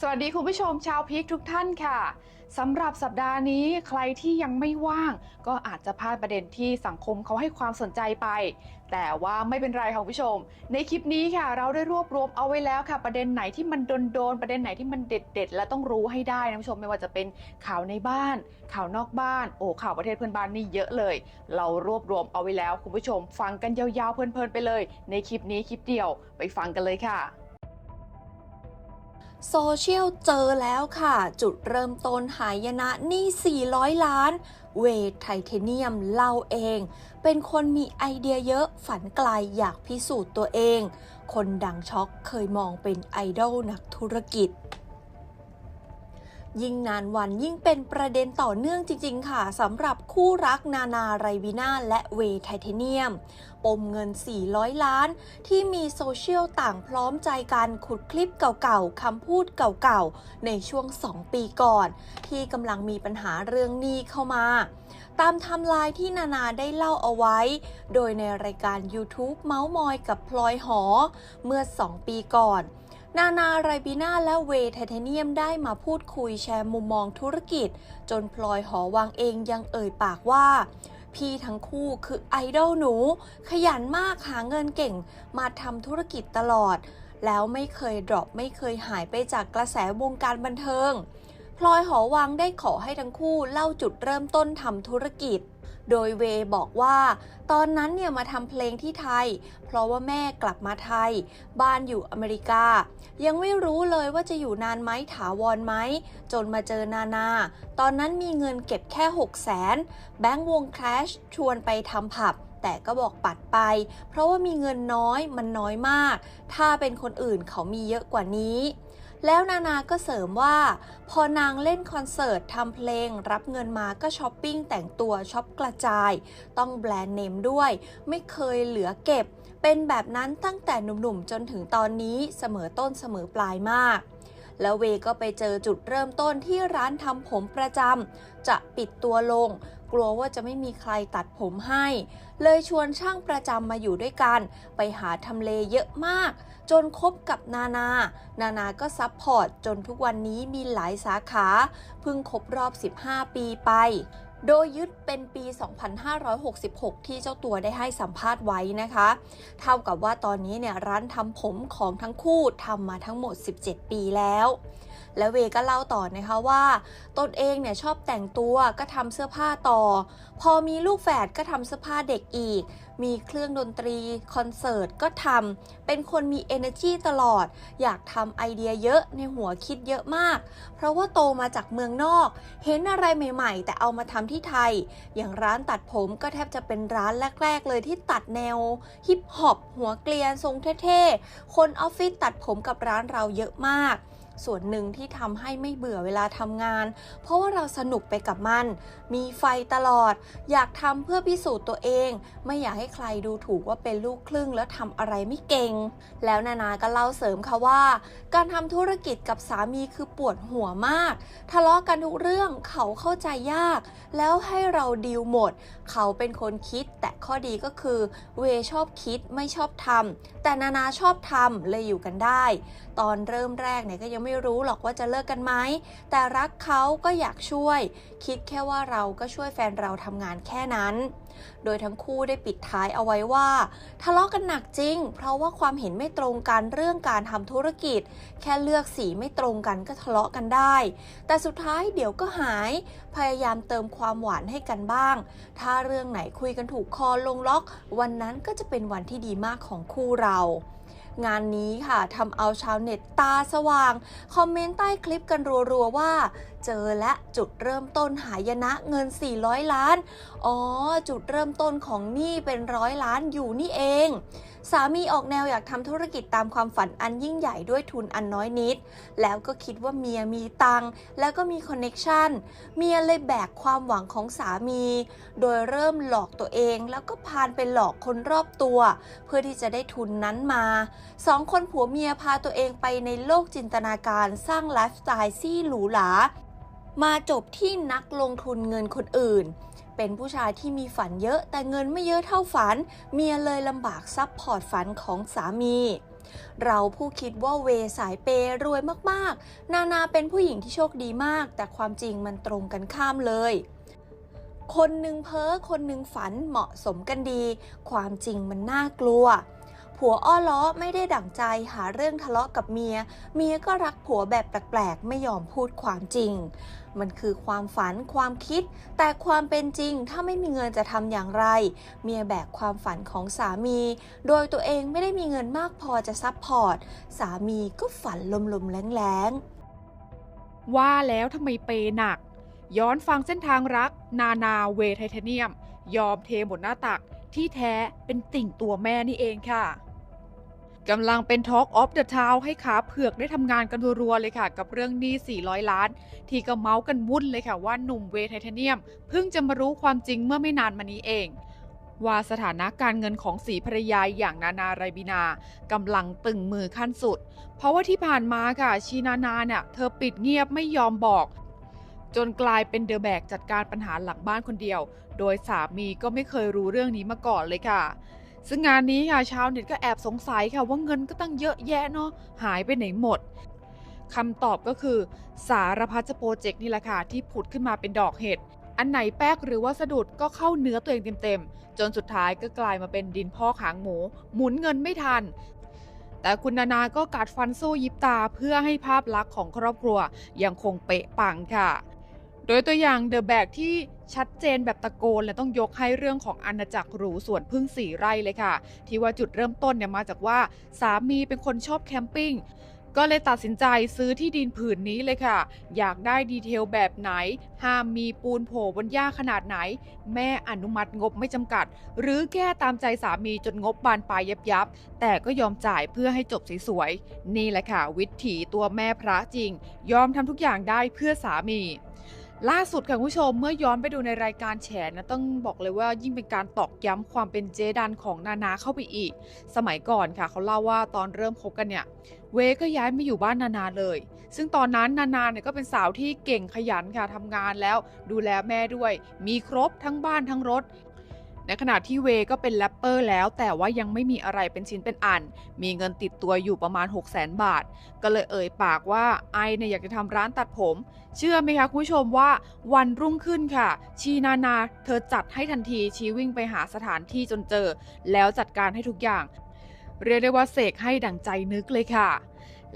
สวัสดีคุณผู้ชมชาวพีคทุกท่านค่ะสำหรับสัปดาห์นี้ใครที่ยังไม่ว่าง ก็อาจจะพลาดประเด็นที่สังคมเขาให้ความสนใจไป แต่ว่าไม่เป็นไรค่ะคุณผู้ชม ในคลิปนี้ค่ะ เราได้รวบรวมเอาไว้แล้วค่ะ ประเด็นไหนที่มันโดนๆประเด็นไหนที่มันเด็ดๆและต้องรู้ให้ได้นะคุณผู้ชมไม่ว่าจะเป็นข่าวในบ้าน ข่าวนอกบ้าน โอ้ข่าวประเทศเพื่อนบ้านนี่เยอะเลย เรารวบรวมเอาไว้แล้วคุณผู้ชม ฟังกันยาวๆเพลินๆไปเลย ในคลิปนี้คลิปเดียวไปฟังกันเลยค่ะ โซเชียลเจอแล้วค่ะ จุดเริ่มต้นหายนะหนี้ 400 ล้าน เวทไทเทเนียมเล่าเอง เป็นคนมีไอเดียเยอะฝันไกลอยากพิสูจน์ตัวเอง คนดังช็อกเคยมองเป็นไอดอลนักธุรกิจ ยิ่งนานวันยิ่งเป็นประเด็นต่อเนื่องจริง ๆ ค่ะสำหรับคู่รักนานาไรบีน่าและเวย์ไทเทเนียม ปมเงิน 400 ล้าน ที่มีโซเชียลต่างพร้อมใจกันขุดคลิปเก่าๆคำพูดเก่าๆ ในช่วง 2 ปีก่อน ที่กำลังมีปัญหาเรื่องหนี้เข้ามา ตามทำลายที่นานาได้เล่าเอาไว้ โดยในรายการ YouTube เมาส์มอยกับพลอยหอ เมื่อ 2 ปีก่อน นานาไรบีนาและเวย์ไทเทเนียมได้มาพูดคุยแชร์มุมมองธุรกิจ จนพลอยหอวังเองยังเอ่ยปากว่า พี่ทั้งคู่คือไอดอลหนู ขยันมากหาเงินเก่ง มาทำธุรกิจตลอด แล้วไม่เคยดรอปไม่เคยหายไปจากกระแสวงการบันเทิง พลอยหอวังได้ขอให้ทั้งคู่เล่าจุดเริ่มต้นทำธุรกิจ โดยเวบอกว่า ตอนนั้นเนี่ยมาทำเพลงที่ไทย เพราะว่าแม่กลับมาไทย บ้านอยู่อเมริกา ยังไม่รู้เลยว่าจะอยู่นานไหมถาวรไหม จนมาเจอนานา ตอนนั้นมีเงินเก็บแค่6 0แสนแบงค์วงแคชชวนไปทำผับแต่ก็บอกปัดไป เพราะว่ามีเงินน้อยมันน้อยมาก ถ้าเป็นคนอื่นเขามีเยอะกว่านี้ แล้วนานาก็เสริมว่า พอนางเล่นคอนเสิร์ตทำเพลง รับเงินมาก็ช้อปปิ้งแต่งตัวช็อปกระจาย ต้องแบรนด์เนมด้วย ไม่เคยเหลือเก็บ เป็นแบบนั้นตั้งแต่หนุ่มๆ จนถึงตอนนี้เสมอต้นเสมอปลายมากแล้วเวก็ไปเจอจุดเริ่มต้นที่ร้านทำผมประจำจะปิดตัวลง กลัวว่าจะไม่มีใครตัดผมให้ เลยชวนช่างประจำมาอยู่ด้วยกัน ไปหาทำเลเยอะมาก จนคบกับนานา นานาก็ซัพพอร์ตจนทุกวันนี้มีหลายสาขา เพิ่งครบรอบ 15 ปีไปโดยยึดเป็นปี 2566 ที่เจ้าตัวได้ให้สัมภาษณ์ไว้นะคะ เท่ากับว่าตอนนี้เนี่ยร้านทำผมของทั้งคู่ทำมาทั้งหมด 17 ปีแล้ว และเวก็เล่าต่อนะคะว่าตนเองเนี่ยชอบแต่งตัวก็ทำเสื้อผ้าต่อ พอมีลูกแฝดก็ทำเสื้อผ้าเด็กอีก มีเครื่องดนตรีคอนเสิร์ตก็ทำเป็นคนมี energy ตลอด อยากทำไอเดียเยอะในหัวคิดเยอะมาก เพราะว่าโตมาจากเมืองนอก เห็นอะไรใหม่ ๆ แต่เอามาทำที่ไทย อย่างร้านตัดผมก็แทบจะเป็นร้านแรก ๆ เลยที่ตัดแนวฮิปฮอปหัวเกลียนทรงเท่ๆคนออฟฟิศตัดผมกับร้านเราเยอะมาก ส่วนหนึ่งที่ทำให้ไม่เบื่อเวลาทำงาน เพราะว่าเราสนุกไปกับมัน มีไฟตลอด อยากทำเพื่อพิสูจน์ตัวเอง ไม่อยากให้ใครดูถูกว่าเป็นลูกครึ่งแล้วทำอะไรไม่เก่ง แล้วนานาก็เล่าเสริมค่ะว่า การทำธุรกิจกับสามีคือปวดหัวมาก ทะเลาะกันทุกเรื่องเขาเข้าใจยาก แล้วให้เราดีลหมด เขาเป็นคนคิด แต่ข้อดีก็คือ เวชอบคิดไม่ชอบทำแต่นานาชอบทำเลยอยู่กันได้ ตอนเริ่มแรกเนี่ยก็ยังไม่รู้หรอกว่าจะเลิกกันไหม แต่รักเขาก็อยากช่วย คิดแค่ว่าเราก็ช่วยแฟนเราทำงานแค่นั้น โดยทั้งคู่ได้ปิดท้ายเอาไว้ว่า ทะเลาะกันหนักจริง เพราะว่าความเห็นไม่ตรงกันเรื่องการทำธุรกิจ แค่เลือกสีไม่ตรงกันก็ทะเลาะกันได้ แต่สุดท้ายเดี๋ยวก็หาย พยายามเติมความหวานให้กันบ้าง ถ้าเรื่องไหนคุยกันถูกคอลงล็อก วันนั้นก็จะเป็นวันที่ดีมากของคู่เรา งานนี้ค่ะทำเอาชาวเน็ตตาสว่าง คอมเมนต์ใต้คลิปกันรัวๆว่า เจอและจุดเริ่มต้นหายนะเงิน 400 ล้าน อ๋อ จุดเริ่มต้นของหนี้เป็นร้อยล้านอยู่นี่เอง สามีออกแนวอยากทำธุรกิจตามความฝันอันยิ่งใหญ่ด้วยทุนอันน้อยนิด แล้วก็คิดว่าเมียมีตังค์แล้วก็มีคอนเน็กชันเมียเลยแบกความหวังของสามี โดยเริ่มหลอกตัวเอง แล้วก็พานไปหลอกคนรอบตัว เพื่อที่จะได้ทุนนั้นมาสองคนผัวเมียพาตัวเองไปในโลกจินตนาการสร้างไลฟ์สไตล์ซี่หรูหรามาจบที่นักลงทุนเงินคนอื่น เป็นผู้ชายที่มีฝันเยอะแต่เงินไม่เยอะเท่าฝัน เมียเลยลำบากซับพอร์ตฝันของสามี เราผู้คิดว่าเวสายเปย์รวยมากๆ นานาเป็นผู้หญิงที่โชคดีมาก แต่ความจริงมันตรงกันข้ามเลยคนหนึ่งเพ้อ คนหนึ่งฝันเหมาะสมกันดี ความจริงมันน่ากลัว ผัวอ้อล้อไม่ได้ดั่งใจหาเรื่องทะเลาะกับเมีย เมียก็รักผัวแบบแปลกๆ ไม่ยอมพูดความจริง มันคือความฝันความคิด แต่ความเป็นจริงถ้าไม่มีเงินจะทำอย่างไร เมียแบกความฝันของสามี โดยตัวเองไม่ได้มีเงินมากพอจะซัพพอร์ต สามีก็ฝันลมๆแรงๆ ว่าแล้วทำไมเปย์หนัก ย้อนฟังเส้นทางรัก นานาเวไทเทเนียม ยอมเทหมดหน้าตักที่แท้เป็นติ่งตัวแม่นี่เองค่ะ กำลังเป็น Talk of the Town ให้ขาเผือกได้ทำงานกันรัวๆเลยค่ะ กับเรื่องหนี้ 400 ล้าน ที่ก็เมาส์กันวุ่นเลยค่ะว่าหนุ่มเวย์ไทเทเนียม เพิ่งจะมารู้ความจริงเมื่อไม่นานมานี้เอง ว่าสถานะการเงินของสีภรรยาอย่างนานาไรบินากำลังตึงมือขั้นสุด เพราะว่าที่ผ่านมาค่ะชีนานาเนี่ยเธอปิดเงียบไม่ยอมบอกจนกลายเป็นเดอะแบกจัดการปัญหาหลังบ้านคนเดียว โดยสามีก็ไม่เคยรู้เรื่องนี้มาก่อนเลยค่ะ ซึ่งงานนี้ค่ะชาวเน็ตก็แอบสงสัยค่ะว่าเงินก็ตั้งเยอะแยะเนาะหายไปไหนหมดคำตอบก็คือ สารพัดโปรเจกต์นี่แหละค่ะที่ผุดขึ้นมาเป็นดอกเห็ดอันไหนแป๊กหรือว่าสะดุดก็เข้าเนื้อตัวเองเต็มๆ จนสุดท้ายก็กลายมาเป็นดินพ่อกหางหมู หมุนเงินไม่ทัน แต่คุณนานาก็กัดฟันสู้ยิบตาเพื่อให้ภาพลักษณ์ของครอบครัวยังคงเป๊ะปังค่ะ โดยตัวอย่างเดอะแบกที่ ชัดเจนแบบตะโกนและต้องยกให้เรื่องของอาณาจักรหรูสวนพึ่งสี่ไร่เลยค่ะ ที่ว่าจุดเริ่มต้นเนี่ยมาจากว่าสามีเป็นคนชอบแคมปิ้งก็เลยตัดสินใจซื้อที่ดินผืนนี้เลยค่ะ อยากได้ดีเทลแบบไหน ห้ามมีปูนโผล่บนหญ้าขนาดไหน แม่อนุมัติงบไม่จำกัด หรือแก้ตามใจสามีจนงบบานปลายยับยับ แต่ก็ยอมจ่ายเพื่อให้จบสวยๆ นี่แหละค่ะ วิถีตัวแม่พระจริง ยอมทำทุกอย่างได้เพื่อสามี ล่าสุดค่ะคุณผู้ชมเมื่อย้อนไปดูในรายการแฉนะต้องบอกเลยว่ายิ่งเป็นการตอกย้ำความเป็นเจดันของนานาเข้าไปอีก สมัยก่อนค่ะเขาเล่าว่าตอนเริ่มคบกันเนี่ยเวก็ย้ายมาอยู่บ้านนานาเลย ซึ่งตอนนั้นนานาเนี่ยก็เป็นสาวที่เก่งขยันค่ะทำงานแล้วดูแลแม่ด้วย มีครบทั้งบ้านทั้งรถ ในขณะที่เวก็เป็นแรปเปอร์แล้วแต่ว่ายังไม่มีอะไรเป็นชิ้นเป็นอัน มีเงินติดตัวอยู่ประมาณ 6 0 0 0 0 0 บาท ก็เลยเอ่ยปากว่าไอเนี่ยอยากจะทำร้านตัดผม เชื่อไหมคะคุณผู้ชมว่าวันรุ่งขึ้นค่ะ ชีนานา เธอจัดให้ทันทีชีวิ่งไปหาสถานที่จนเจอ แล้วจัดการให้ทุกอย่าง เรียกได้ว่าเสกให้ดั่งใจนึกเลยค่ะ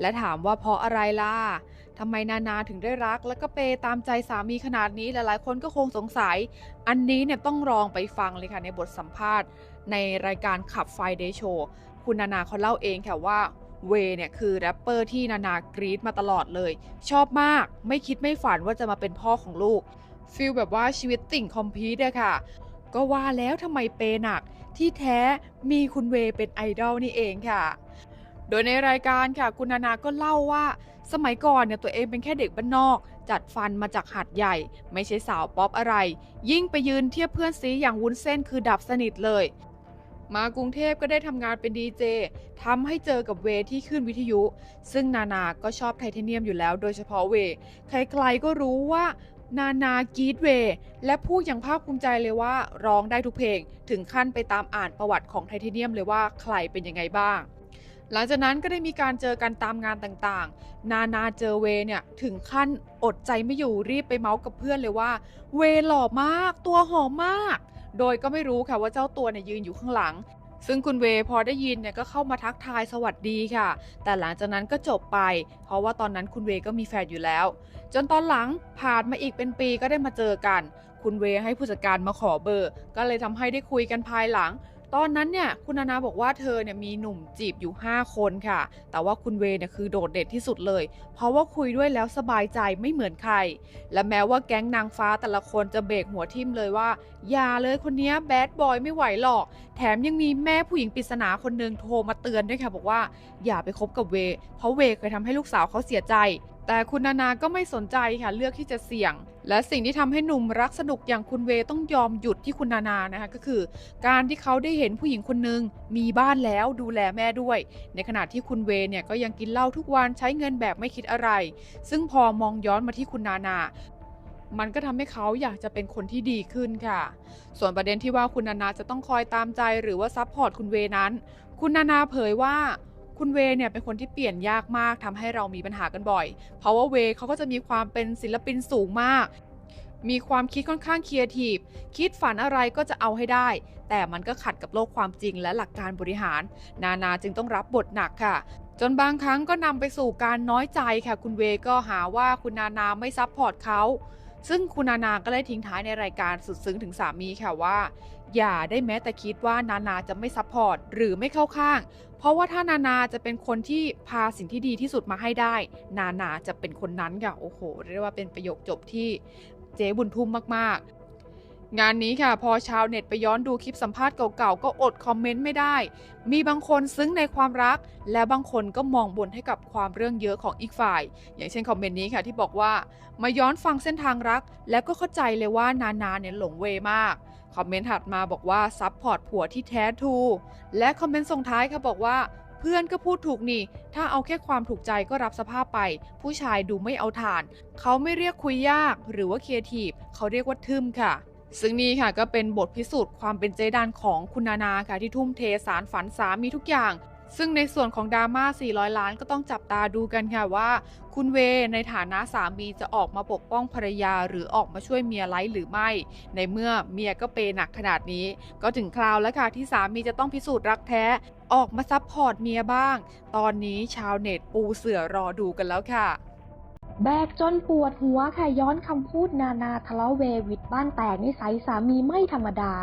และถามว่าเพราะอะไรล่ะ ทำไมนานาถึงได้รัก และก็เปย์ตามใจสามีขนาดนี้หลายๆ คนก็คงสงสัย อันนี้เนี่ยต้องลองไปฟังเลยค่ะในบทสัมภาษณ์ ในรายการขับไฟเดย์โชว์คุณนานาเขาเล่าเองค่ะว่าเวเนี่ยคือแรปเปอร์ที่นานากรีดมาตลอดเลย ชอบมากไม่คิดไม่ฝันว่าจะมาเป็นพ่อของลูกฟีลแบบว่าชีวิตติ่งคอมพีทอะค่ะ ก็ว่าแล้วทำไมเปย์หนัก ที่แท้มีคุณเวเป็นไอดอลนี่เองค่ะ โดยในรายการค่ะ คุณนานาก็เล่าว่า สมัยก่อนเนี่ยตัวเองเป็นแค่เด็กบ้านนอก จัดฟันมาจากหัดใหญ่ ไม่ใช่สาวป๊อปอะไร ยิ่งไปยืนเทียบเพื่อนซีอย่างวุ้นเส้นคือดับสนิทเลย มากรุงเทพก็ได้ทำงานเป็นดีเจทำให้เจอกับเวที่ขึ้นวิทยุ ซึ่งนานาก็ชอบไทเทเนียมอยู่แล้ว โดยเฉพาะเว ใครๆก็รู้ว่านานากีดเว และพูดอย่างภาคภูมิใจเลยว่า ร้องได้ทุกเพลง ถึงขั้นไปตามอ่านประวัติของไทเทเนียมเลยว่าใครเป็นยังไงบ้าง หลังจากนั้นก็ได้มีการเจอกันตามงานต่างๆ นานาเจอเวเนี่ยถึงขั้นอดใจไม่อยู่รีบไปเมาส์กับเพื่อนเลยว่า เวหล่อมาก ตัวหอมมาก โดยก็ไม่รู้ค่ะว่าเจ้าตัวเนี่ยยืนอยู่ข้างหลัง ซึ่งคุณเวพอได้ยินเนี่ยก็เข้ามาทักทายสวัสดีค่ะ แต่หลังจากนั้นก็จบไป เพราะว่าตอนนั้นคุณเวก็มีแฟนอยู่แล้ว จนตอนหลังผ่านมาอีกเป็นปีก็ได้มาเจอกัน คุณเวให้ผู้จัดการมาขอเบอร์ ก็เลยทำให้ได้คุยกันภายหลัง ตอนนั้นเนี่ยคุณนานาบอกว่าเธอเนี่ยมีหนุ่มจีบอยู่ 5 คนค่ะ แต่ว่าคุณเวเนี่ยคือโดดเด่นที่สุดเลย เพราะว่าคุยด้วยแล้วสบายใจไม่เหมือนใคร และแม้ว่าแก๊งนางฟ้าแต่ละคนจะเบรกหัวทิ่มเลยว่า อย่าเลยคนนี้แบดบอยไม่ไหวหรอก แถมยังมีแม่ผู้หญิงปริศนาคนหนึ่งโทรมาเตือนด้วยค่ะบอกว่า อย่าไปคบกับเว เพราะเวเคยทำให้ลูกสาวเขาเสียใจ แต่คุณนานาก็ไม่สนใจค่ะเลือกที่จะเสี่ยง และสิ่งที่ทำให้หนุ่มรักสนุกอย่างคุณเวต้องยอมหยุดที่คุณนานานะคะก็คือ การที่เขาได้เห็นผู้หญิงคนหนึ่งมีบ้านแล้วดูแลแม่ด้วย ในขณะที่คุณเวเนี่ยก็ยังกินเหล้าทุกวันใช้เงินแบบไม่คิดอะไร ซึ่งพอมองย้อนมาที่คุณนานามันก็ทำให้เขาอยากจะเป็นคนที่ดีขึ้นค่ะ ส่วนประเด็นที่ว่าคุณนานาจะต้องคอยตามใจหรือว่าซัพพอร์ตคุณเวนั้น คุณนานาเผยว่า คุณเวเนี่ยเป็นคนที่เปลี่ยนยากมากทำให้เรามีปัญหากันบ่อย เพราะว่าเวเขาก็จะมีความเป็นศิลปินสูงมาก มีความคิดค่อนข้างครีเอทีฟคิดฝันอะไรก็จะเอาให้ได้ แต่มันก็ขัดกับโลกความจริงและหลักการบริหาร นานาจึงต้องรับบทหนักค่ะ จนบางครั้งก็นำไปสู่การน้อยใจค่ะ คุณเวก็หาว่าคุณนานาไม่ซัพพอร์ตเขาซึ่งคุณนานาก็ได้ทิ้งท้ายในรายการสุดซึ้งถึงสามีค่ะว่า อย่าได้แม้แต่คิดว่านานาจะไม่ซัพพอร์ตหรือไม่เข้าข้าง เพราะว่าถ้านานาจะเป็นคนที่พาสิ่งที่ดีที่สุดมาให้ได้ นานาจะเป็นคนนั้นค่ะโอ้โห เรียกว่าเป็นประโยคจบที่เจ๊บุญทุ่มมากๆ งานนี้ค่ะ พอชาวเน็ตไปย้อนดูคลิปสัมภาษณ์เก่าๆ ก็อดคอมเมนต์ไม่ได้ มีบางคนซึ้งในความรัก และบางคนก็มองบนให้กับความเรื่องเยอะของอีกฝ่าย อย่างเช่นคอมเมนต์นี้ค่ะที่บอกว่า มาย้อนฟังเส้นทางรัก แล้วก็เข้าใจเลยว่านานาเนี่ยหลงเวมาก คอมเมนต์ถัดมาบอกว่าซับพอร์ตผัวที่แท้ทู และคอมเมนต์ส่งท้ายค่ะบอกว่าเพื่อนก็พูดถูกนี่ ถ้าเอาแค่ความถูกใจก็รับสภาพไป ผู้ชายดูไม่เอาฐาน เขาไม่เรียกคุยยากหรือว่าเคียทีฟเขาเรียกว่าทึมค่ะ ซึ่งนี่ค่ะก็เป็นบทพิสูจน์ความเป็นเจดานของคุณนานาค่ะที่ทุ่มเทสารฝันสามีทุกอย่าง ซึ่งในส่วนของดราม่า 400 ล้านก็ต้องจับตาดูกันค่ะว่า คุณเวในฐานะสามีจะออกมาปกป้องภรรยาหรือออกมาช่วยเมียไลฟ์หรือไม่ ในเมื่อเมียก็เปย์หนักขนาดนี้ ก็ถึงคราวแล้วค่ะที่สามีจะต้องพิสูจน์รักแท้ ออกมาซับพอร์ตเมียบ้าง ตอนนี้ชาวเน็ตปูเสือรอดูกันแล้วค่ะแบกจนปวดหัวค่ะย้อนคำพูดนานาทะเลาะเววิดบ้านแตกนิสัยสามีไม่ธรรมดา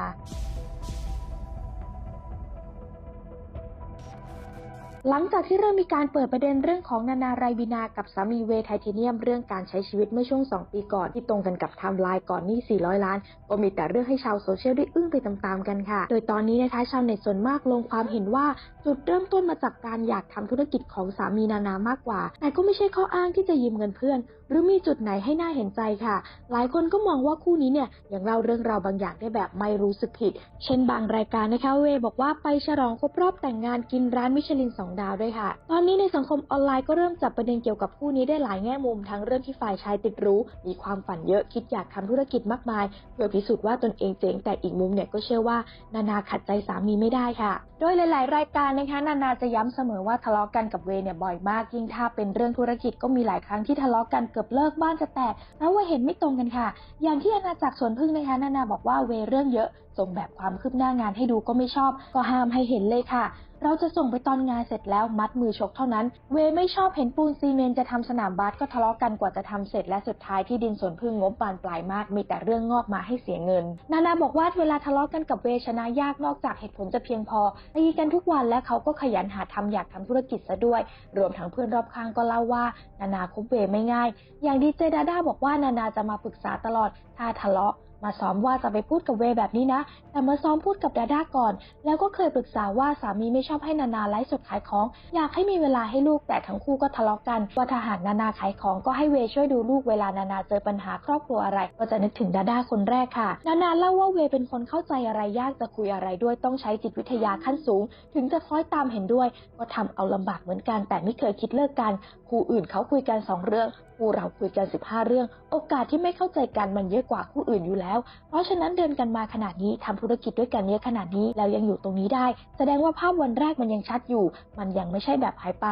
หลังจากที่เริ่มมีการเปิดประเด็นเรื่องของนานาไรบินากับสามีเวไทเทเนียมเรื่องการใช้ชีวิตเมื่อช่วง 2 ปีก่อน ที่ตรงกันกับไทม์ไลน์ก่อนหนี้ 400 ล้าน ก็มีแต่เรื่องให้ชาวโซเชียลได้อึ้งไปตามๆกันค่ะ โดยตอนนี้นะคะชาวเน็ตส่วนมากลงความเห็นว่าจุดเริ่มต้นมาจากการอยากทำธุรกิจของสามีนานามากกว่า แต่ก็ไม่ใช่ข้ออ้างที่จะยืมเงินเพื่อน หรือมีจุดไหนให้น่าเห็นใจค่ะ หลายคนก็มองว่าคู่นี้เนี่ยยังเล่าเรื่องราวบางอย่างได้แบบไม่รู้สึกผิด เช่นบางรายการนะคะเวบอกว่าไปฉลองครบรอบแต่งงานกินร้านมิชลินสองดาวด้วยค่ะ ตอนนี้ในสังคมออนไลน์ก็เริ่มจับประเด็นเกี่ยวกับคู่นี้ได้หลายแง่มุม ทั้งเรื่องที่ฝ่ายชายติดรู้ มีความฝันเยอะคิดอยากทำธุรกิจมากมายเพื่อพิสูจน์ว่าตนเองเจ๋งแต่อีกมุมเนี่ยก็เชื่อว่านานาขัดใจสามีไม่ได้ค่ะ โดยหลาย ๆ รายการนะคะนานาจะย้ำเสมอว่าทะเลาะกันกับเวเนี่ยบ่อยมากยิ่งถ้าเป็นเรื่องธุรกิจก็มีหลายครั้งที่ทะเลาะกันเกือบเลิกบ้านจะแตกเพราะว่าเห็นไม่ตรงกันค่ะ อย่างที่อาณาจักรสวนพึ่งนะคะนานาบอกว่าเวเรื่องเยอะส่งแบบความคืบหน้างานให้ดูก็ไม่ชอบ ก็ห้ามให้เห็นเลยค่ะ เราจะส่งไปตอนงานเสร็จแล้วมัดมือชกเท่านั้น เวยไม่ชอบเห็นปูนซีเมนจะทำสนามบาสก็ทะเลาะกันกว่าจะทำเสร็จและสุดท้ายที่ดินสวนพึ่งงบบานปลายมากมีแต่เรื่องงอกมาให้เสียเงิน นานาบอกว่าเวลาทะเลาะกันกับเวชนะยากนอกจากเหตุผลจะเพียงพอตีกันทุกวันและเขาก็ขยันหาทำอยากทำธุรกิจซะด้วย รวมทั้งเพื่อนรอบข้างก็เล่าว่านานาคบเวไม่ง่าย อย่างดีเจดาด้าบอกว่านานาจะมาปรึกษาตลอดถ้าทะเลาะ มาซ้อมว่าจะไปพูดกับเวแบบนี้นะ แต่มาซ้อมพูดกับดาด้าก่อน แล้วก็เคยปรึกษาว่าสามีไม่ชอบให้นานาไลฟ์สดขายของ อยากให้มีเวลาให้ลูกแต่ทั้งคู่ก็ทะเลาะกัน ว่าถ้าหากนานาขายของก็ให้เวช่วยดูลูกเวลานานาเจอปัญหาครอบครัวอะไร ก็จะนึกถึงดาด้าคนแรกค่ะ นานาเล่าว่าเวเป็นคนเข้าใจอะไรยากจะคุยอะไรด้วยต้องใช้จิตวิทยาขั้นสูง ถึงจะคล้อยตามเห็นด้วย ก็ทำเอาลำบากเหมือนกัน แต่ไม่เคยคิดเลิกกัน คู่อื่นเขาคุยกันสองเรื่องคู่เราคุยกัน 15 เรื่อง โอกาสที่ไม่เข้าใจกันมันเยอะกว่าคู่อื่นอยู่แล้ว เพราะฉะนั้นเดินกันมาขนาดนี้ทำธุรกิจด้วยกันเยอะขนาดนี้แล้วยังอยู่ตรงนี้ได้ แสดงว่าภาพวันแรกมันยังชัดอยู่ มันยังไม่ใช่แบบหายไป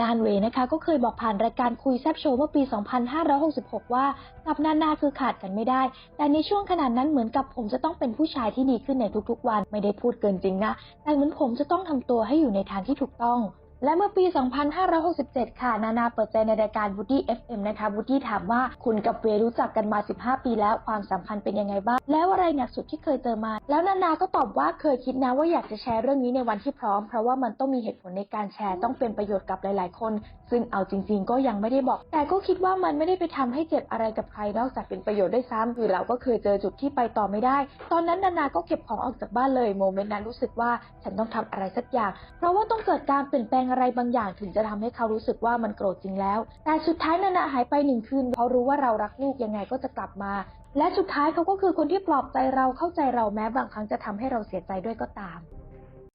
ดานเวย์นะคะ ก็เคยบอกผ่านรายการคุยแซบโชว์เมื่อปี 2566 ว่ากับนานาคือขาดกันไม่ได้ แต่ในช่วงขนาดนั้นเหมือนกับผมจะต้องเป็นผู้ชายที่ดีขึ้นในทุกๆวัน ไม่ได้พูดเกินจริงนะ แต่เหมือนผมจะต้องทำตัวให้อยู่ในทางที่ถูกต้อง และเมื่อปี 2567 ค่ะ นานาเปิดใจในรายการ Woody FM นะคะบูตี้ถามว่าคุณกับเวรู้จักกันมา 15 ปีแล้วความสัมพันธ์เป็นยังไงบ้าง แล้วอะไรหนักสุดที่เคยเจอมา แล้วนานาก็ตอบว่าเคยคิดนะว่าอยากจะแชร์เรื่องนี้ในวันที่พร้อม เพราะว่ามันต้องมีเหตุผลในการแชร์ต้องเป็นประโยชน์กับหลาย ๆ คนซึ่งเอาจริง ๆ ก็ยังไม่ได้บอก แต่ก็คิดว่ามันไม่ได้ไปทำให้เจ็บอะไรกับใครนอกจากเป็นประโยชน์ได้ซ้ำคือเราก็เคยเจอจุดที่ไปต่อไม่ได้ ตอนนั้นนานาก็เก็บของออกจากบ้านเลยโมเมนต์นั้นรู้สึกว่าฉันต้องทำอะไรสักอย่าง เพราะว่าต้องเกิดการเปลี่ยนแปลงอะไรบางอย่างถึงจะทำให้เขารู้สึกว่ามันโกรธจริงแล้ว แต่สุดท้ายนานาหายไปหนึ่งคืนเพราะรู้ว่าเรารักลูกยังไงก็จะกลับมา และสุดท้ายเขาก็คือคนที่ปลอบใจเราเข้าใจเราแม้บางครั้งจะทำให้เราเสียใจด้วยก็ตาม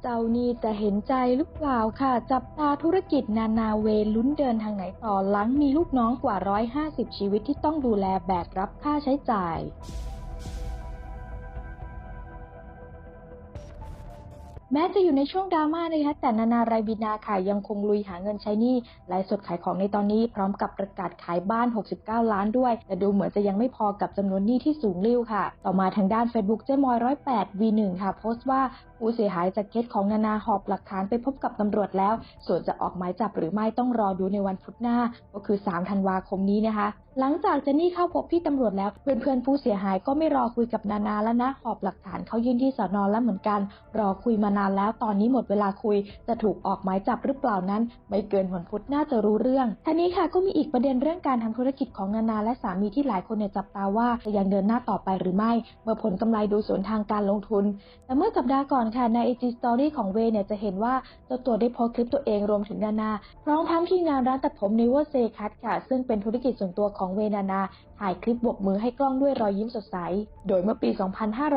เจ้านี่จะเห็นใจหรือเปล่าค่ะ จับตาธุรกิจนานาเวลุ้นเดินทางไหนต่อหลังมีลูกน้องกว่า 150 ชีวิตที่ต้องดูแลแบกรับค่าใช้จ่ายแม้จะอยู่ในช่วงดราม่านะคะแต่นานาไรายบินาค่ะยังคงลุยหาเงินใช้หนี้ไลฟ์สดขายของในตอนนี้พร้อมกับประกาศขายบ้าน 69 ล้านด้วย แต่ดูเหมือนจะยังไม่พอกับจำนวนหนี้ที่สูงริ่วค่ะ ต่อมาทางด้าน Facebook เจ๊มอย108 V1 ค่ะ โพสต์ว่า ผู้เสียหายจากเคสของนานาหอบหลักฐานไปพบกับตำรวจแล้ว ส่วนจะออกหมายจับหรือไม่ต้องรอดูในวันพุธหน้า ก็คือ 3 ธันวาคมนี้นะคะ หลังจากเจนนี่เข้าพบพี่ตำรวจแล้ว เพื่อนๆผู้เสียหายก็ไม่รอคุยกับนานาแล้วนะ หอบหลักฐานเข้ายื่นที่สอนอแล้วเหมือนกัน รอคุยมานานแล้ว ตอนนี้หมดเวลาคุย จะถูกออกหมายจับหรือเปล่านั้น ไม่เกินวันพุธน่าจะรู้เรื่องท่านี้ค่ะก็มีอีกประเด็นเรื่องการทำธุรกิจของนานาและสามีที่หลายคนเนี่ยจับตาว่าจะยังเดินหน้าต่อไปหรือไม่ เมื่อผลกำไรดูสวนทางการลงทุน แต่เมื่อสัปดาห์ก่อนค่ะใน IG Story ของเวเนี่ยจะเห็นว่าเจ้าตัวได้โพสต์คลิปตัวเองรวมถึงนานาพร้อมทั้งที่งานร้านตัดผม n e v e r Say Cut ค่ะ ซึ่งเป็นธุรกิจส่วนตัวของเวนานา ถ่ายคลิปบกมือให้กล้องด้วยรอยยิ้มสดใส โดยเมื่อปี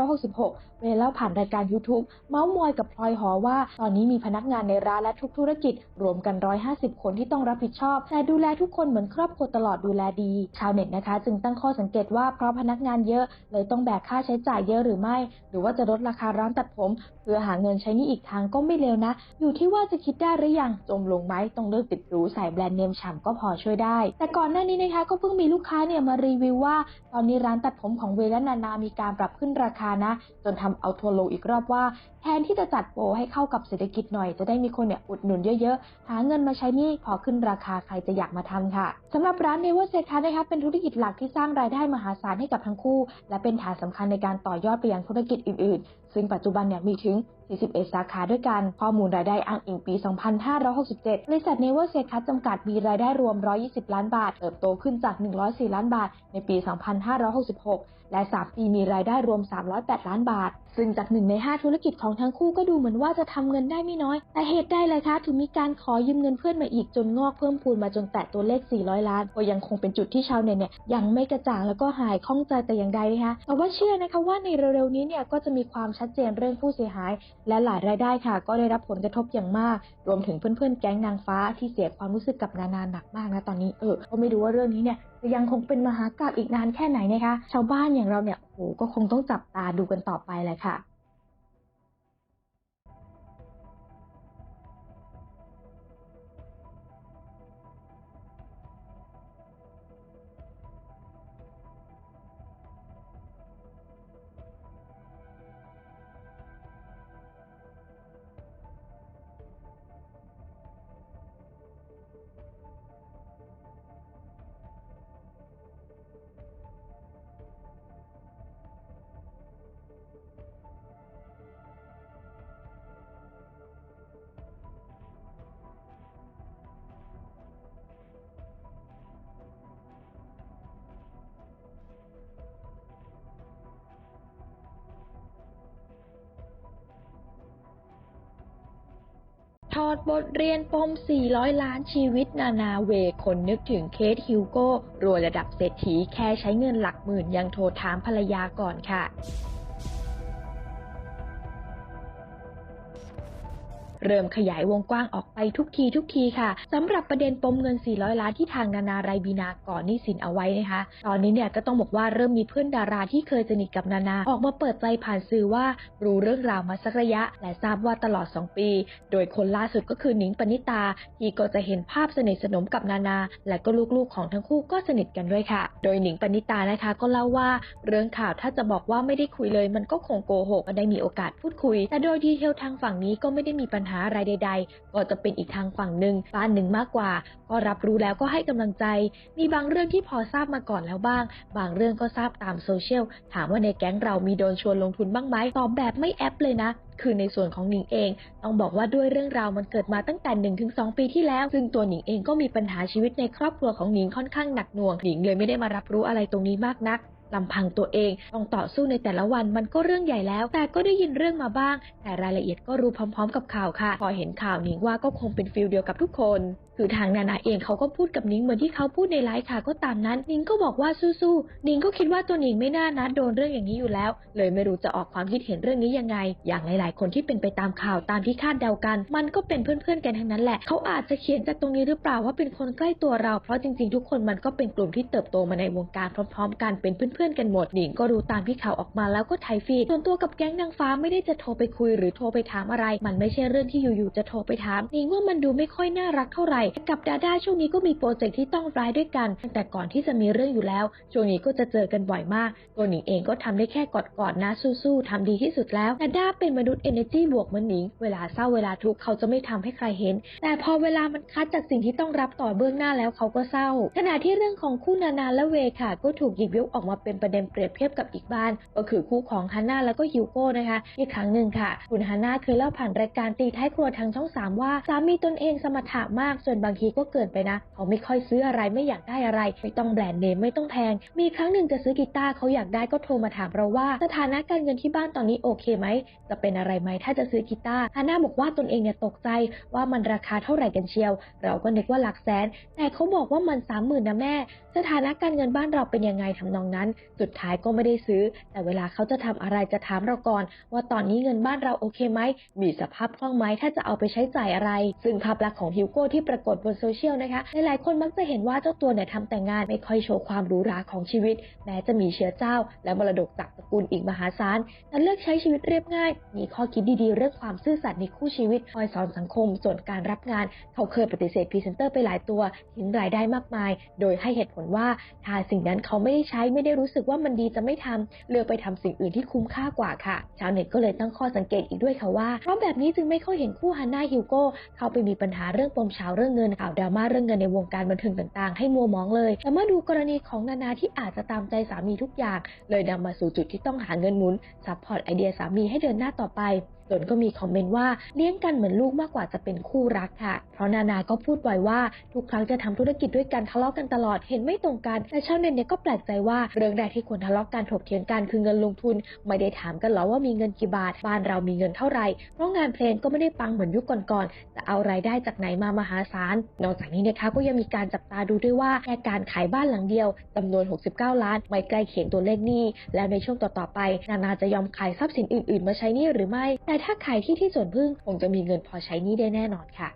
2566 เวเล่าผ่านรายการ YouTube เมาส์มอยกับพลอยหอว่า ตอนนี้มีพนักงานในร้านและทุกธุรกิจ รวมกัน 150 คนที่ต้องรับผิดชอบ แต่ดูแลทุกคนเหมือนครอบครัวตลอดดูแลดี ชาวเน็ตนะคะ จึงตั้งข้อสังเกตว่าเพราะพนักงานเยอะ เลยต้องแบกค่าใช้จ่ายเยอะหรือไม่ หรือว่าจะลดราคาร้านตัดผมเพื่อหาเงินใช้นี่อีกทางก็ไม่เลวนะ อยู่ที่ว่าจะคิดได้หรือยังจมลงไหมต้องเลิกติดรูใส่แบรนด์เนมฉ่ำก็พอช่วยได้ แต่ก่อนหน้านี้นะคะก็เพิ่งมีลูกค้าเนี่ยมารีวิวว่า ตอนนี้ร้านตัดผมของเวและนานามีการปรับขึ้นราคานะ จนทำเอาทัวร์ลงอีกรอบว่า แทนที่จะจัดโปรให้เข้ากับเศรษฐกิจหน่อยจะได้มีคนเนี่ยอุดหนุนเยอะๆ หาเงินมาใช้นี่พอขึ้นราคาใครจะอยากมาทำค่ะสำหรับร้านเนเวอร์เซคันะคะเป็นธุรกิจหลักที่สร้างรายได้มหาศาลให้กับทั้งคู่ และเป็นฐานสำคัญในการต่อยอดไปยังธุรกิจอื่นๆ ซึ่งปัจจุบันเนี่ยมีถึง41 สาขาด้วยกัน ข้อมูลรายได้อ้างอิงปี 2567 บริษัทเนเวอร์เซคัจำกัดมีรายได้รวม 120 ล้านบาท เติบโตขึ้นจาก 104 ล้านบาท ในปี 2566 และ 3 ปีมีรายได้รวม 308 ล้านบาท ซึ่งจากหนึ่งใน 5 ธุรกิจของทั้งคู่ก็ดูเหมือนว่าจะทำเงินได้ไม่น้อย แต่เหตุใดเลยคะถึงมีการขอยืมเงินเพื่อนมาอีกจนงอกเพิ่มพูนมาจนแตะตัวเลข 400 ล้าน ก็ยังคงเป็นจุดที่ชาวเน็ตเนี่ยยังไม่กระจ่างแล้วก็หายข้องใจแต่อย่างใดนะคะแต่ว่าเชื่อนะคะว่าในเร็วๆนี้เนี่ยก็จะมีความชัดเจนเรื่องผู้เสียหายและหลายรายได้ค่ะ ก็ได้รับผลกระทบอย่างมาก รวมถึงเพื่อนๆ แก๊งนางฟ้าที่เสียความรู้สึกกับนานาหนักมากนะตอนนี้เออก็ไม่รู้ว่าเรื่องนี้เนี่ยจะยังคงเป็นมหากราบอีกนานแค่ไหนนะคะ ชาวบ้านอย่างเราเนี่ยโอ้โหก็คงต้องจับตาดูกันต่อไปแหละค่ะ ถอดบทเรียนปม 400 ล้านชีวิตนานาเวคนนึกถึงเคสฮิวโก้รวยระดับเศรษฐีแค่ใช้เงินหลักหมื่นยังโทรถามภรรยาก่อนค่ะ เริ่มขยายวงกว้างออกไปทุกทีทุกทีค่ะสำหรับประเด็นปมเงิน 400 ล้านที่ทางนานาไรบีนาก่อนนี้สินเอาไว้นะคะ ตอนนี้เนี่ยก็ต้องบอกว่าเริ่มมีเพื่อนดาราที่เคยสนิทกับนานาออกมาเปิดใจผ่านสื่อว่ารู้เรื่องราวมาสักระยะ และทราบว่าตลอด 2 ปี โดยคนล่าสุดก็คือหนิงปณิตา ที่ก็จะเห็นภาพสนิทสนมกับนานา และก็ลูกๆของทั้งคู่ก็สนิทกันด้วยค่ะ โดยหนิงปณิตานะคะก็เล่าว่าเรื่องข่าวถ้าจะบอกว่าไม่ได้คุยเลย มันก็คงโกหกก็ได้มีโอกาสพูดคุย แต่โดยดีเทลทางฝั่งนี้ก็ไม่ได้มีปัญหาอะไรใด ๆ ก็จะเป็นอีกทางฝั่งหนึ่งบ้านหนึ่งมากกว่า ก็รับรู้แล้วก็ให้กำลังใจ มีบางเรื่องที่พอทราบมาก่อนแล้วบ้าง บางเรื่องก็ทราบตามโซเชียล ถามว่าในแก๊งเรามีโดนชวนลงทุนบ้างไหมตอบแบบไม่แอปเลยนะคือในส่วนของหนิงเอง ต้องบอกว่าด้วยเรื่องราวมันเกิดมาตั้งแต่1นถึงสปีที่แล้ว ซึ่งตัวหนิงเองก็มีปัญหาชีวิตในครอบครัวของหนิงค่อนข้างหนักหน่วงหนิงเลยไม่ได้มารับรู้อะไรตรงนี้มากนัก ลำพังตัวเองต้องต่อสู้ในแต่ละวันมันก็เรื่องใหญ่แล้ว แต่ก็ได้ยินเรื่องมาบ้าง แต่รายละเอียดก็รู้พร้อม ๆ กับข่าวค่ะ พอเห็นข่าวนิ้งว่าก็คงเป็นฟิลเดียวกับทุกคนคือทางนานาเองเขาก็พูดกับนิ้งเหมือนที่เขาพูดในไลฟ์ค่ะก็ตามนั้น นิ้งก็บอกว่าสู้ๆนิ้งก็คิดว่าตัวนิ้งไม่น่านัดโดนเรื่องอย่างนี้อยู่แล้ว เลยไม่รู้จะออกความคิดเห็นเรื่องนี้ยังไง อย่างหลายๆ คนที่เป็นไปตามข่าวตามที่คาดเดากัน มันก็เป็นเพื่อนๆกันทั้งนั้นแหละเขาอาจจะเขียนจากตรงนี้หรือเปล่าว่าเป็นคนใกล้ตัวเราเพราะจริงๆ ทุกคนมันก็เป็นกลุ่มที่เติบโตมาในวงการพร้อม ๆ กันเป็นพื่อนๆกันหมดหนิงก็รู้ตามที่ข่าวออกมาแล้วก็ไทยฟีดส่วนตัวกับแก๊งนางฟ้าไม่ได้จะโทรไปคุยหรือโทรไปถามอะไร มันไม่ใช่เรื่องที่อยู่ๆจะโทรไปถามหนิงว่ามันดูไม่ค่อยน่ารักเท่าไหร่กับดาด้าช่วงนี้ก็มีโปรเจกต์ที่ต้องร้ายด้วยกันแต่ก่อนที่จะมีเรื่องอยู่แล้ว ช่วงนี้ก็จะเจอกันบ่อยมาก ตัวหนิงเองก็ทำได้แค่กอดๆนะสู้ๆทำดีที่สุดแล้วดาด้าเป็นมนุษย์ energy บวกเหมือนหนิง เวลาเศร้าเวลาทุกข์เขาจะไม่ทำให้ใครเห็น แต่พอเวลามันคัดจากสิ่งที่ต้องรับต่อเบื้องหน้าแล้วเขาก็เศร้า ขณะที่เรื่องของคู่นานาและเวค่ะก็ถูกหยิบยกออกมาเป็นประเด็นเปรียบเทียบกับอีกบ้าน ก็คือคู่ของฮันน่าแล้วก็ฮิวโก้นะคะ อีกครั้งหนึ่งค่ะ คุณฮันน่าเคยเล่าผ่านรายการตีท้ายครัวทางช่อง 3 ว่าสามีตนเองสมถะมากส่วนบางทีก็เกินไปนะ เขาไม่ค่อยซื้ออะไรไม่อยากได้อะไร ไม่ต้องแบรนด์เนมไม่ต้องแพง มีครั้งหนึ่งจะซื้อกีตาร์เขาอยากได้ก็โทรมาถามเราว่าสถานะการเงินที่บ้านตอนนี้โอเคไหมจะเป็นอะไรไหมถ้าจะซื้อกีตาร์ฮันน่าบอกว่าตนเองเนี่ยตกใจว่ามันราคาเท่าไหร่กันเชียว เราก็นึกว่าหลักแสน แต่เขาบอกว่ามันสามหมื่นนะแม่ สถานะการเงินบ้านเราเป็นยังไงทำนองนั้นสุดท้ายก็ไม่ได้ซื้อ แต่เวลาเขาจะทำอะไรจะถามเราก่อน ว่าตอนนี้เงินบ้านเราโอเคไหม มีสภาพคล่องไหมถ้าจะเอาไปใช้จ่ายอะไร ซึ่งภาพลักษณ์ของฮิวโก้ที่ปรากฏบนโซเชียลนะคะ หลายๆคนมักจะเห็นว่าเจ้าตัวเนี่ยทำแต่งงานไม่ค่อยโชว์ความหรูหราของชีวิต แม้จะมีเชื้อเจ้า และมรดกจากตระกูลอีกมหาศาลแต่เลือกใช้ชีวิตเรียบง่าย มีข้อคิดดีๆ เรื่องความซื่อสัตย์ในคู่ชีวิตคอยสอนสังคม ส่วนการรับงาน เขาเคยปฏิเสธพรีเซนเตอร์ไปหลายตัวทิ้งรายได้มากมาย โดยให้เหตุผลว่าถ้าสิ่งนั้นเขาไม่ได้ใช้ไม่ได้รูู้้สึกว่ามันดีจะไม่ทำเลือกไปทำสิ่งอื่นที่คุ้มค่ากว่าค่ะ ชาวเน็ตก็เลยตั้งข้อสังเกตอีกด้วยค่ะว่าเพราะแบบนี้จึงไม่ค่อยเห็นคู่ฮันน่าฮิวโก้เข้าไปมีปัญหาเรื่องปมเฉาเรื่องเงินข่าวดราม่าเรื่องเงินในวงการบันเทิงต่างๆ ให้มัวมองเลย แต่เมื่อดูกรณีของนานาที่อาจจะตามใจสามีทุกอย่าง เลยนำมาสู่จุดที่ต้องหาเงินหมุนซัพพอร์ตไอเดียสามีให้เดินหน้าต่อไปจนก็มีคอมเมนต์ว่าเลี้ยงกันเหมือนลูกมากกว่าจะเป็นคู่รักค่ะ เพราะนานาก็พูดบ่อยว่าทุกครั้งจะทำธุรกิจด้วยกันทะเลาะกันตลอดเห็นไม่ตรงกันแต่ชาวเน็ตเนี่ยก็แปลกใจว่าเรื่องแรกที่คนทะเลาะกันถกเถียงกันคือเงินลงทุน ไม่ได้ถามกันหรอว่ามีเงินกี่บาทบ้านเรามีเงินเท่าไหร่เพราะงานเพลงก็ไม่ได้ปังเหมือนยุคก่อนๆแต่เอารายได้จากไหนมามหาศาลนอกจากนี้นะคะก็ยังมีการจับตาดูด้วยว่าแค่การขายบ้านหลังเดียวจำนวน 69 ล้านไม่ใกล้เคียงตัวเลขนี้แล้วในช่วงต่อๆไป นานาจะยอมขายทรัพย์สินอื่นๆ มาใช้นี้หรือไม่แต่ถ้าขายที่ที่สวนพึ่งคงจะมีเงินพอใช้หนี้ได้แน่นอนค่ะ